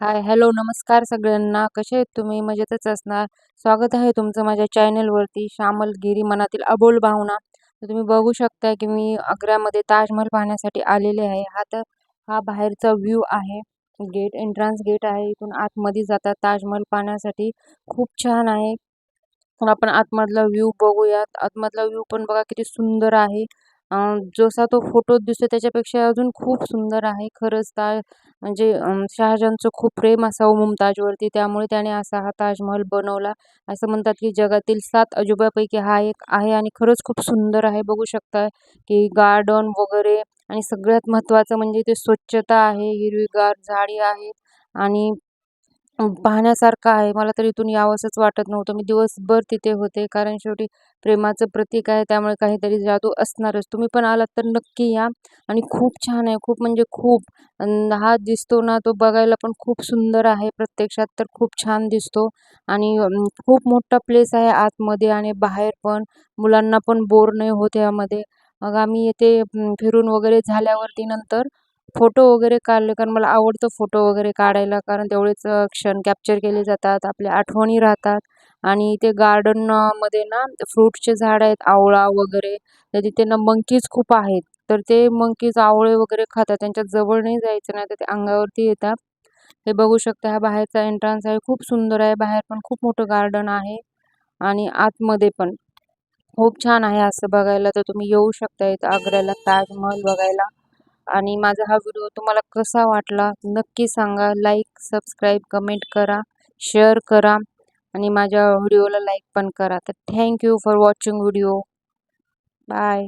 Hi hello नमस्कार सगळ्यांना. कसे आहेत तुम्ही? मजेतच असणार. स्वागत आहे तुमचं माझ्या चॅनलवरती श्यामल गिरी मनातील अबोल भावना. तर तुम्ही बघू शकताय की मी आग्र्यामध्ये ताजमहल पाहण्यासाठी आलेले आहे. हा तर हा बाहेरचा व्ह्यू आहे. गेट एंट्रन्स गेट आहे. इथून आतमध्ये जातात ताजमहल पाहण्यासाठी खूप छान आहे. तर आपण आतमधला व्ह्यू बघूयात. आतमधला व्ह्यू पण बघा किती सुंदर आहे. जसा तो फोटोत दिसतो त्याच्यापेक्षा अजून खूप सुंदर आहे. खरंच ता म्हणजे शहाजहानचं खूप प्रेम असावं मुमताजवरती त्यामुळे त्याने असा हा ताजमहल बनवला. असं म्हणतात की जगातील सात अजुब्यापैकी हा एक आहे आणि खरंच खूप सुंदर आहे. बघू शकता की गार्डन वगैरे आणि सगळ्यात महत्त्वाचं म्हणजे ते स्वच्छता आहे हिरवीगार झाडी आहेत आणि पाहण्यासारखं आहे. मला तर इथून यावंसंच वाटत नव्हतं. मी दिवसभर तिथे होते. कारण शेवटी प्रेमाचं प्रतीक आहे. त्यामुळे काहीतरी जादू असणारच. तुम्ही पण आलात तर नक्की या. आणि खूप छान आहे. खूप म्हणजे खूप. हा दिसतो ना तो बघायला पण खूप सुंदर आहे. प्रत्यक्षात तर खूप छान दिसतो. आणि खूप मोठा प्लेस आहे आतमध्ये आणि बाहेर पण. मुलांना पण बोर नाही होत यामध्ये. मग आम्ही येथे फिरून वगैरे झाल्यावरती नंतर फोटो वगैरे काढले कारण मला आवडतं फोटो वगैरे काढायला कारण तेवढेच क्षण कॅप्चर केले जातात आपल्या आठवणी राहतात. आणि ते गार्डनमध्ये ना फ्रूटचे झाड आहेत आवळा वगैरे तर तिथे ना मंकीज खूप आहेत. तर ते मंकीज आवळे वगैरे खातात त्यांच्या जवळ नाही जायचं नाही तर ते अंगावरती येतात. हे बघू शकता हा बाहेरचा एंट्रन्स आहे खूप सुंदर आहे बाहेर पण खूप मोठं गार्डन आहे. आणि आतमध्ये पण. खूप छान आहे असं बघायला तर तुम्ही येऊ शकता इथं आग्र्याला ताजमहल बघायला. आणि माझा हा व्हिडिओ तुम्हाला कसा वाटला नक्की सांगा. लाईक सबस्क्राईब कमेंट करा शेअर करा आणि माझ्या व्हिडिओला लाईक पण करा. तर thank you for watching video bye